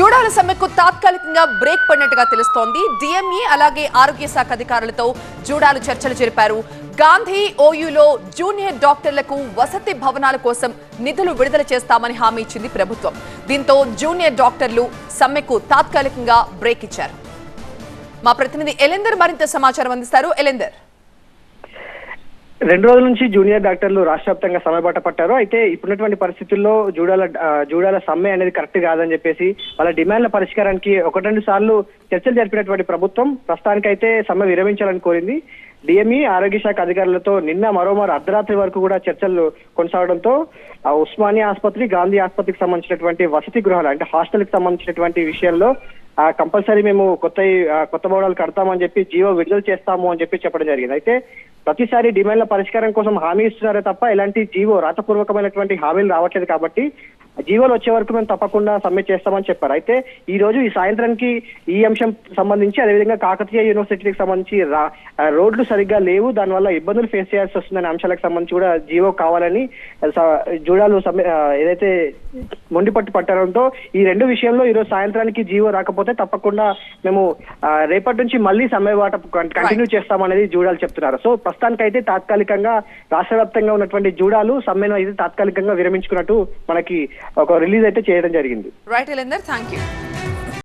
జూడాల సమ్మెకు తాత్కాలికంగా బ్రేక్ పడినట్టుగా తెలుస్తోంది. డిఎంఈ అలాగే ఆరోగ్య శాఖ అధికారులతో జూడాలు చర్చలు జరిపారు. గాంధీ ఓయూలో జూనియర్ డాక్టర్లకు వసతి భవనాల కోసం నిధులు విడుదల చేస్తామని హామీ ఇచ్చింది ప్రభుత్వం. దీంతో జూనియర్ డాక్టర్లు సమ్మెకు తాత్కాలికంగా బ్రేక్ ఇచ్చారు. మా ప్రతినిధి ఎలెందర్ మరింత సమాచారం అందిస్తారు. ఎలెందర్. రెండు రోజుల నుంచి జూనియర్ డాక్టర్లు రాష్ట్ర వ్యాప్తంగా సమ్మెబాట పట్టారు. అయితే ఇప్పుడున్నటువంటి పరిస్థితుల్లో జూడాల జూడాల సమ్మె అనేది కరెక్ట్ కాదని చెప్పేసి వాళ్ళ డిమాండ్ల పరిష్కారానికి ఒకటి రెండు సార్లు చర్చలు జరిపినటువంటి ప్రభుత్వం ప్రస్తుతానికైతే సమ్మె విరమించాలని కోరింది. డిఎంఈ ఆరోగ్య శాఖ అధికారులతో నిన్న మరోమారు అర్ధరాత్రి వరకు కూడా చర్చలు కొనసాగడంతో ఆ, ఉస్మానియా ఆసుపత్రి గాంధీ ఆసుపత్రికి సంబంధించినటువంటి వసతి గృహాలు అంటే హాస్టల్కి సంబంధించినటువంటి విషయంలో ఆ కంపల్సరీ మేము కొత్త కొత్త భవనాలు కడతామని చెప్పి జీవో విడుదల చేస్తాము అని చెప్పి చెప్పడం జరిగింది. అయితే ప్రతిసారి డిమాండ్ల పరిష్కారం కోసం హామీ ఇస్తున్నారే తప్ప ఎలాంటి జీవో రాతపూర్వకమైనటువంటి హామీలు రావట్లేదు కాబట్టి జీవోలు వచ్చే వరకు మేము తప్పకుండా సమ్మె చేస్తామని చెప్పారు. అయితే ఈ రోజు ఈ సాయంత్రానికి ఈ అంశం సంబంధించి అదేవిధంగా కాకతీయ యూనివర్సిటీకి సంబంధించి రోడ్లు సరిగ్గా లేవు. దానివల్ల ఇబ్బందులు ఫేస్ చేయాల్సి వస్తుందనే అంశాలకు సంబంధించి కూడా జీవో కావాలని జూడాలు ఏదైతే మొండి పట్టు పట్టడంతో ఈ రెండు విషయంలో ఈ రోజు సాయంత్రానికి జీవో రాకపోతే తప్పకుండా మేము రేపటి నుంచి మళ్ళీ సమ్మె బాట కంటిన్యూ చేస్తామనేది జూడాలు చెప్తున్నారు. సో ప్రస్తుతానికైతే తాత్కాలికంగా రాష్ట్ర వ్యాప్తంగా ఉన్నటువంటి జూడాలు సమ్మెను అయితే తాత్కాలికంగా విరమించుకున్నట్టు మనకి ఒక రిలీజ్ అయితే చేయడం జరిగింది. Right thank you